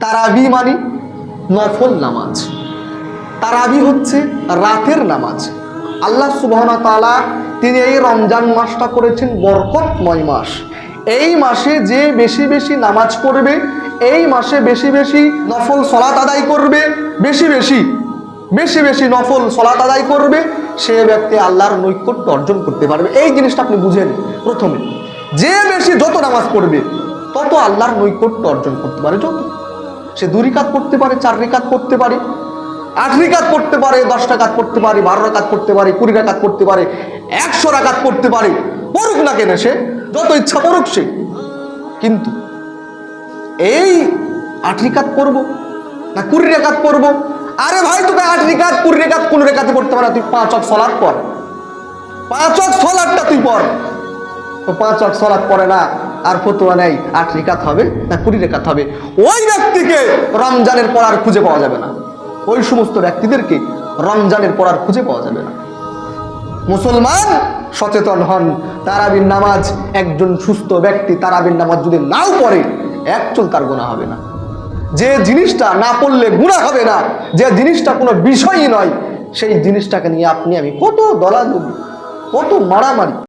তারাবি মানে নফল নামাজ। তারাবি হচ্ছে রাতের নামাজ। আল্লাহ সুবহানা তাআলা তিনি এই রমজান মাসটা করেছেন বরকতময় মাস। এই মাসে যে বেশি বেশি নামাজ পড়বে, এই মাসে বেশি বেশি নফল সলাত আদায় করবে, বেশি বেশি বেশি বেশি নফল সলাত আদায় করবে, সে ব্যক্তি আল্লাহর নৈকট্য অর্জন করতে পারবে। এই জিনিসটা আপনি বুঝেন প্রথমে। যে বেশি যত নামাজ পড়বে, তত আল্লাহর নৈকট্য অর্জন করতে পারে যত সে দুই রিকাত পড়তে পারে, চার রিকাত পড়তে পারে, আট রিকাত পড়তে পারে, দশ টাকাত পড়তে পারে, বারো রাকাত পড়তে পারে, কুড়ি রাকাত পড়তে পারে, একশো রাকাত পড়তে পারে, পড়ুক না কেন সে, যত ইচ্ছা পড়ুক সে। কিন্তু এই আট রিকাত পড়ব না কুড়ি রেখাত পড়ব আরে ভাই তোকে আট রেখাত কুড়ি রেখাত কোন রেখাতে পড়তে পারে তুই পাঁচ অক সলাদ পর পাঁচ অক সলাদটা তুই পড়। তো পাঁচ অক সলাদ পড়ে না। আর ফতুয়া নেই আট রেখাত হবে না কুড়ি রেখাত হবে। ওই ব্যক্তিকে রমজানের পর আর খুঁজে পাওয়া যাবে না। ওই সমস্ত ব্যক্তিদেরকে রমজানের পর আর খুঁজে পাওয়া যাবে না। মুসলমান সচেতন হন, তারাবির নামাজ, একজন সুস্থ ব্যক্তি তারাবির নামাজ যদি নাও পড়ে, এক চুল তার গোনা হবে না। যে জিনিসটা না পড়লে গুণা হবে না, যে জিনিসটা কোনো বিষয়ই নয়, সেই জিনিসটাকে নিয়ে আপনি আমি কত দলাদলি, কত মারামারি।